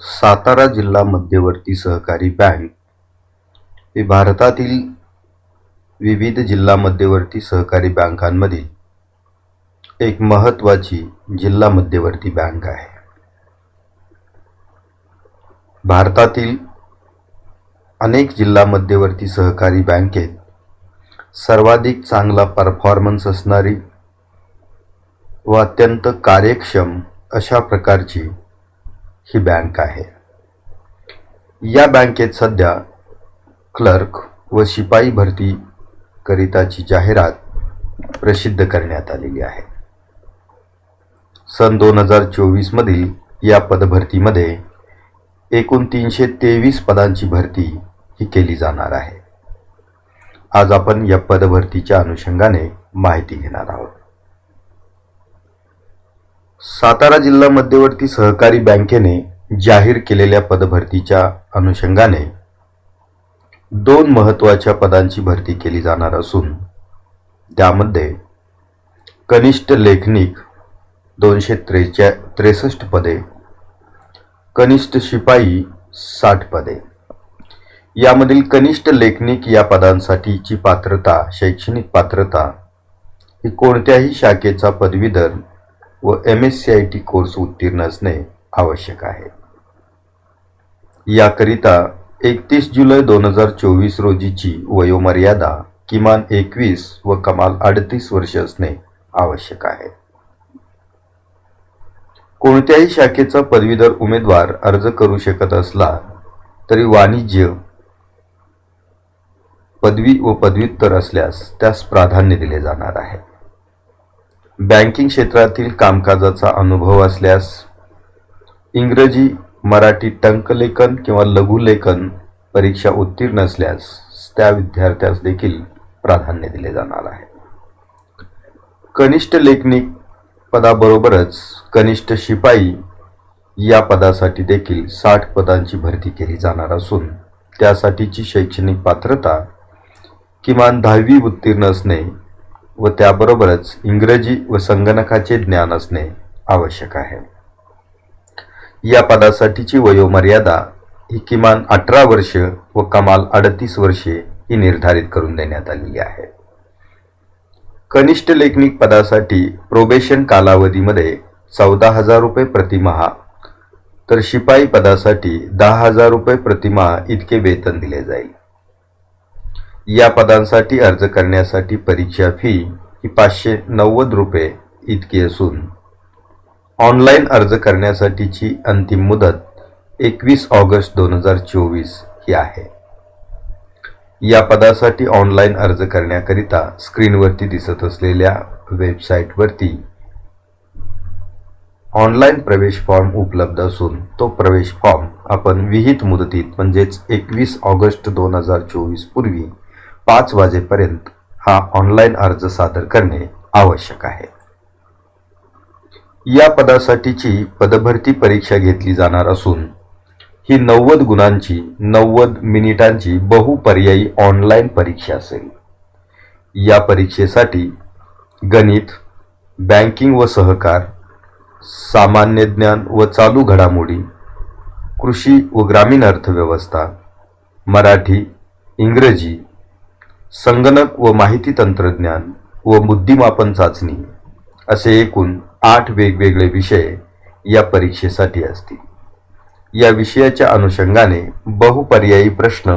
सातारा जिल्हा मध्यवर्ती सहकारी बँक. ही भारतातील विविध जिल्हा मध्यवर्ती सहकारी बँकांमधील एक महत्त्वाची जिल्हा मध्यवर्ती बँक आहे. भारतातील अनेक जिल्हा मध्यवर्ती सहकारी बँकेत सर्वाधिक चांगला परफॉर्मन्स असणारी व अत्यंत कार्यक्षम अशा प्रकारची ही बँक आहे. या बँकेत सध्या क्लर्क व शिपाई भरती करिताची जाहिरात प्रसिद्ध करण्यात आलेली आहे. सन दोन हजार चोवीसमधील या पदभरतीमध्ये एकूण तीनशे तेवीस पदांची भरती ही केली जाणार आहे. आज आपण या पदभरतीच्या अनुषंगाने माहिती घेणार आहोत. सातारा जिल्हा मध्यवर्ती सहकारी बँकेने जाहीर केलेल्या पदभरतीच्या अनुषंगाने दोन महत्त्वाच्या पदांची भरती केली जाणार असून त्यामध्ये कनिष्ठ लेखनिक दोनशे त्रेचा त्रेसष्ट पदे कनिष्ठ शिपाई साठ पदे. यामधील कनिष्ठ लेखनिक या पदांसाठीची पात्रता शैक्षणिक पात्रता ही कोणत्याही शाखेचा पदवीधर व M S C I T course उत्तीर्ण असणे आवश्यक आहे. याकरिता एकतीस जुलै दोन हजार चोवीस रोजीची वयोमर्यादा किमान एकवीस व कमाल अडतीस वर्ष असणे आवश्यक आहे. कोणत्याही शाखेचा पदवीधर उमेदवार अर्ज करू शकत असला तरी वाणिज्य पदवी व पदव्युत्तर असल्यास त्यास प्राधान्य दिले जाणार आहे. बँकिंग क्षेत्रातील कामकाजाचा अनुभव असल्यास इंग्रजी मराठी टंकलेखन किंवा लघुलेखन परीक्षा उत्तीर्ण असल्यास त्या विद्यार्थ्यास देखील प्राधान्य दिले जाणार आहे. कनिष्ठ लेखनिक पदाबरोबरच कनिष्ठ शिपाई या पदासाठी देखील साठ पदांची भरती केली जाणार असून त्यासाठीची शैक्षणिक पात्रता किमान दहावी उत्तीर्ण असणे व त्याबरोबरच इंग्रजी व संगणकाचे ज्ञान असणे आवश्यक आहे. या पदासाठीची वयोमर्यादा ही किमान अठरा वर्ष व कमाल अडतीस वर्षे ही निर्धारित करून देण्यात आलेली आहे. कनिष्ठ लेखनिक पदासाठी प्रोबेशन कालावधीमध्ये चौदा हजार रुपये प्रतिमहा तर शिपाई पदासाठी दहा हजार रुपये प्रतिमहा इतके वेतन दिले जाईल. या पदांसाठी अर्ज करण्यासाठी परीक्षा फी ही पाचशे नव्वद रुपये इतकी असून ऑनलाईन अर्ज करण्यासाठीची अंतिम मुदत एकवीस ऑगस्ट दोन हजार चोवीस ही आहे. या पदासाठी ऑनलाईन अर्ज करण्याकरिता स्क्रीनवरती दिसत असलेल्या वेबसाईटवरती ऑनलाईन प्रवेश फॉर्म उपलब्ध असून तो प्रवेश फॉर्म आपण विहित मुदतीत म्हणजेच एकवीस ऑगस्ट दोन हजार चोवीस पूर्वी पाच वाजेपर्यंत हा ऑनलाईन अर्ज सादर करणे आवश्यक आहे. या पदासाठीची पदभरती परीक्षा घेतली जाणार असून ही नव्वद गुणांची नव्वद मिनिटांची बहुपर्यायी ऑनलाईन परीक्षा असेल. या परीक्षेसाठी गणित बँकिंग व सहकार सामान्य ज्ञान व चालू घडामोडी कृषी व ग्रामीण अर्थव्यवस्था मराठी इंग्रजी संगणक व माहिती तंत्रज्ञान व बुद्धिमापन चाचणी असे एकूण आठ वेगवेगळे विषय या परीक्षेसाठी असतील. या विषयाच्या अनुषंगाने बहुपर्यायी प्रश्न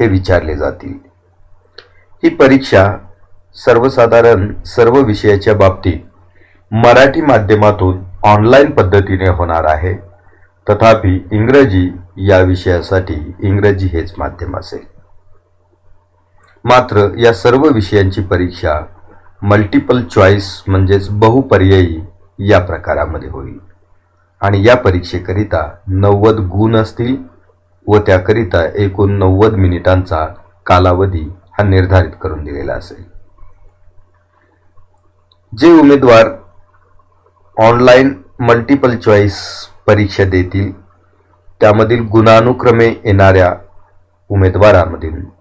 हे विचारले जातील. ही परीक्षा सर्वसाधारण सर्व विषयाच्या बाबतीत मराठी माध्यमातून ऑनलाईन पद्धतीने होणार आहे. तथापि इंग्रजी या विषयासाठी इंग्रजी हेच माध्यम असेल. मात्र या सर्व विषयांची परीक्षा मल्टिपल चॉईस म्हणजेच बहुपर्यायी या प्रकारामध्ये होईल. आणि या परीक्षेकरिता नव्वद गुण असतील व त्याकरिता एकूण नव्वद मिनिटांचा कालावधी हा निर्धारित करून दिलेला असेल. जे उमेदवार ऑनलाईन मल्टिपल चॉईस परीक्षा देतील त्यामधील गुणानुक्रमे येणाऱ्या उमेदवारामधील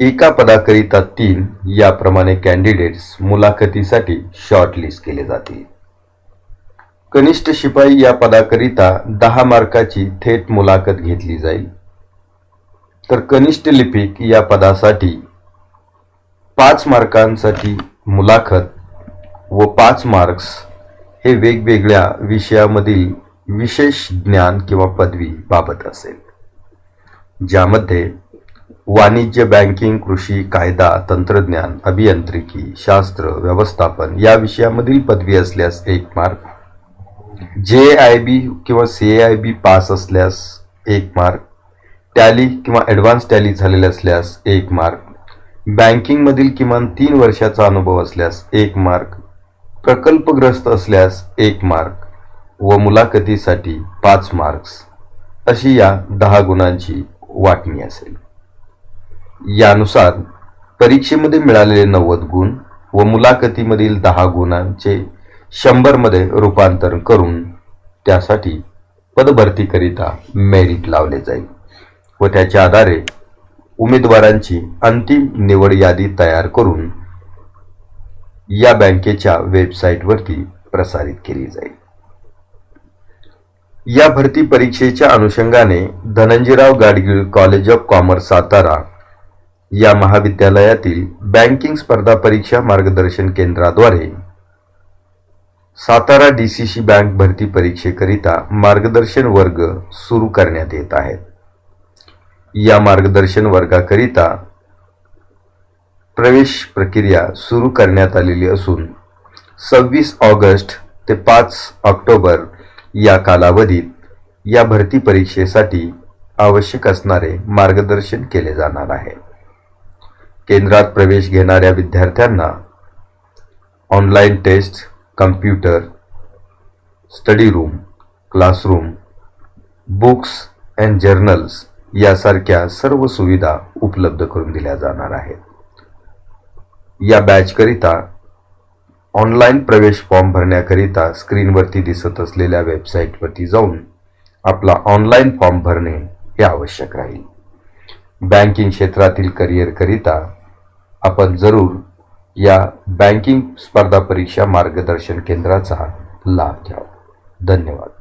एका पदाकरिता तीन याप्रमाणे कॅन्डिडेट्स मुलाखतीसाठी शॉर्टलिस्ट केले जातील. कनिष्ठ शिपाई या पदाकरिता दहा मार्काची थेट मुलाखत घेतली जाईल. तर कनिष्ठ लिपिक या पदासाठी पाच मार्कांसाठी मुलाखत व पाच मार्क्स हे वेगवेगळ्या विषयामधील विशेष ज्ञान किंवा पदवी बाबत असेल. ज्यामध्ये वाणिज्य बँकिंग कृषी कायदा तंत्रज्ञान अभियांत्रिकी शास्त्र व्यवस्थापन या विषयामधील पदवी असल्यास एक मार्क. जे आय बी किंवा सी आय बी पास असल्यास एक मार्क. टॅली किंवा ॲडव्हान्स टॅली झालेले असल्यास एक मार्क. बँकिंगमधील किमान तीन वर्षाचा अनुभव असल्यास एक मार्क. प्रकल्पग्रस्त असल्यास एक मार्क व मुलाखतीसाठी पाच मार्क्स. अशी या दहा गुणांची वाटणी असेल. यानुसार परीक्षेमध्ये मिळालेले नव्वद गुण व मुलाखतीमधील दहा गुणांचे शंभरमध्ये रूपांतर करून त्यासाठी पदभरतीकरिता मेरिट लावले जाईल व त्याच्या आधारे उमेदवारांची अंतिम निवड यादी तयार करून या बँकेच्या वेबसाईटवरती प्रसारित केली जाईल. या भरती परीक्षेच्या अनुषंगाने Dhananjirao Gadgil college of commerce Satara या महाविद्यालयातील बँकिंग स्पर्धा परीक्षा मार्गदर्शन केंद्राद्वारे. Satara D C C bank भरती परीक्षेकरिता मार्गदर्शन वर्ग सुरू करण्यात येत आहेत. या मार्गदर्शन वर्गाकरिता प्रवेश प्रक्रिया सुरू करण्यात आलेली असून सव्वीस ऑगस्ट ते पाच ऑक्टोबर या कालावधीत या भरती परीक्षेसाठी आवश्यक असणारे मार्गदर्शन केले जाणार आहे. केंद्रात प्रवेश घेणाऱ्या विद्यार्थ्यांना online test computer study room classroom books and journals यासारख्या सर्व सुविधा उपलब्ध करून दिल्या जाणार आहेत. या बॅचकरिता ऑनलाईन प्रवेश फॉर्म भरण्याकरिता स्क्रीनवरती दिसत असलेल्या वेबसाईटवरती जाऊन आपला ऑनलाईन फॉर्म भरणे हे आवश्यक राहील. बँकिंग क्षेत्रातील करिअरकरिता आपण जरूर या बँकिंग स्पर्धा परीक्षा मार्गदर्शन केंद्राचा लाभ घ्यावा. धन्यवाद.